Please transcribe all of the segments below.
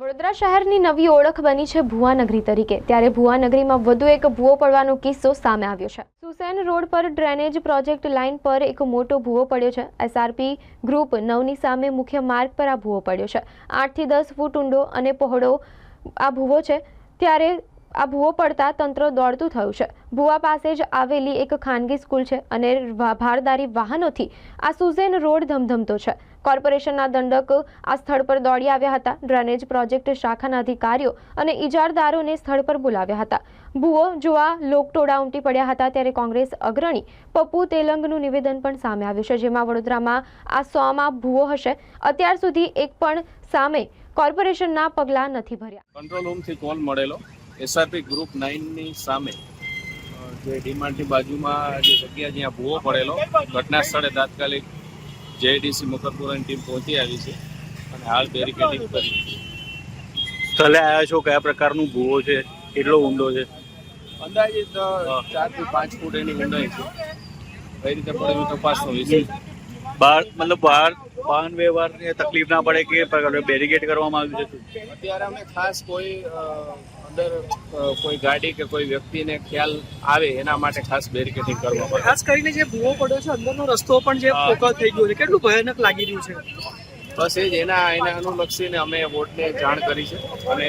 વડોદરા શહેરની નવી ઓળખ બની છે ભુવાનગરી તરીકે. ત્યારે ભુવાનગરીમાં વધુ એક ભૂવો પડવાનો કિસ્સો સામે આવ્યો છે. સુસેન રોડ પર ડ્રેનેજ પ્રોજેક્ટ લાઇન પર એક મોટો ભૂવો પડ્યો છે. એસઆરપી ગ્રુપ નવની સામે મુખ્ય માર્ગ પર આ ભૂવો પડ્યો છે. આઠથી દસ ફૂટ ઊંડો અને પહોળો આ ભૂવો છે. ત્યારે આ ભૂવો પડતા તંત્ર દોડતું થયું છે. ભૂવા પાસે જ આવેલી એક ખાનગી સ્કૂલ છે અને ભારદારી વાહનોથી આ સુઝેન રોડ ધમધમતો છે. કોર્પોરેશનના દંડક આ સ્થળ પર દોડી આવ્યા હતા. ડ્રેનેજ પ્રોજેક્ટ શાખાના અધિકારીઓ અને ઇજારદારોને સ્થળ પર બોલાવ્યા હતા. ભૂવો જોવા લોકટોળા ઉમટી પડ્યા હતા ત્યારે કોંગ્રેસ અગ્રણી પપ્પુ તેલંગનું નિવેદન પણ સામે આવ્યું છે, જેમાં વડોદરામાં આ સોમાં ભૂવો હશે. અત્યાર સુધી એક પણ સામે કોર્પોરેશનના પગલાં નથી ભર્યા. કંટ્રોલ રૂમથી કોલ મળેલો. એસઆરપી ગ્રુપ નાઇનની સામે જે ડીમાર્ટની બાજુમાં જે જગ્યા જ્યાં ભૂવો પડેલો. ઘટના સ્થળે તાત્કાલિક જેડીસી મકરપુરાની ટીમ પહોંચી આવી છે અને હાલ બેરિકેડિંગ કરી. સ્થળે આવ્યા છો? કયા પ્રકારનું ભૂવો છે? કેટલો ઊંડો છે? અંદાજિત ચારથી પાંચ ફૂટ એની ઊંડાઈ છે. કઈ રીતે પડેલું તપાસનો વિષય છે. બહાર મતલબ બહાર વાહન વ્યવહારને તકલીફ ના પડે કે પ્રકારે બેરિકેડ કરવામાં આવ્યું છે અત્યારે અમે ખાસ કોઈ અંદર કોઈ ગાડી કે કોઈ વ્યક્તિને ખ્યાલ આવે એના માટે ખાસ બેરિકેડિંગ કરવામાં ખાસ કરીને જે ભૂવો પડ્યો છે અંદરનો રસ્તો પણ જે ફોકસ થઈ ગયો છે કેટલું ભયાનક લાગી રહ્યું છે? બસ એ જ એના એના અનુલક્ષીને અમે બોર્ડને જાણ કરી છે અને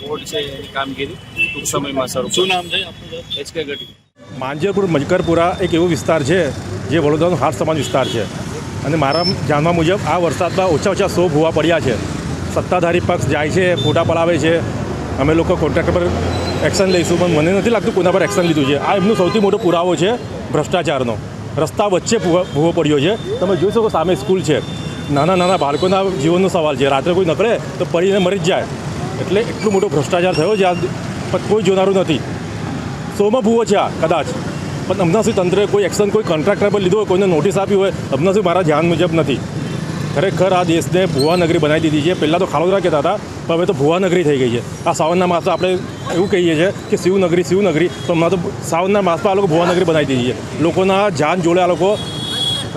બોર્ડ છે એની કામગીરી ટૂંક સમયમાં શરૂ શું નામ છે? એચકે ગઢવી. માંજરપુર મજકરપુરા એક એવો વિસ્તાર છે જે વડોદરાનો હાટ સમાન વિસ્તાર છે. અને મારા જાણવા મુજબ આ વરસાદમાં ઓછા ઓછા સો ભૂવા પડ્યા છે. સત્તાધારી પક્ષ જાય છે, ફોટા પડાવે છે. અમે લોકો કોન્ટ્રાક્ટર પર એક્શન લઈશું, પણ મને નથી લાગતું કોના પર એક્શન લીધું છે. આ એમનો સૌથી મોટો પુરાવો છે ભ્રષ્ટાચારનો. રસ્તા વચ્ચે ભૂવો પડ્યો છે. તમે જોઈ શકો સામે સ્કૂલ છે. નાના નાના બાળકોના જીવનનો સવાલ છે. રાત્રે કોઈ નકળે તો પડીને મરી જ જાય. એટલે એટલો મોટો ભ્રષ્ટાચાર થયો છે. આ કોઈ જોનારું નથી. સોમાં ભૂવો છે આ, કદાચ. પણ હમણાં સુધી તંત્રે કોઈ એક્શન કોઈ કોન્ટ્રાક્ટર પર લીધો હોય, કોઈને નોટિસ આપી હોય હમણાં સુધી મારા ધ્યાન મુજબ નથી. ખરેખર આ દેશને ભુવા નગરી બનાવી દીધી છે. પહેલાં તો ખાલોદરા કહેતા હતા, પણ હવે તો ભુવા નગરી થઈ ગઈ છે. આ સાવનના માસમાં આપણે એવું કહીએ છીએ કે શિવનગરી શિવનગરી, તો હમણાં તો સાવનના માસમાં આ લોકો ભુવા નગરી બનાવી દીધી છે. લોકોના જાન જોડે આ લોકો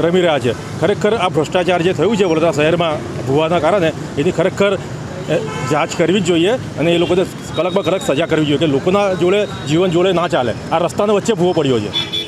રમી રહ્યા છે. ખરેખર આ ભ્રષ્ટાચાર જે થયું છે વડોદરા શહેરમાં ભુવાના કારણે, એની ખરેખર જાંચ કરવી જ જોઈએ અને એ લોકોને કડકમાં કડક સજા કરવી જોઈએ કે લોકોના જોડે જીવન જોડે ના ચાલે. આ રસ્તાના વચ્ચે ભૂવો પડ્યો છે.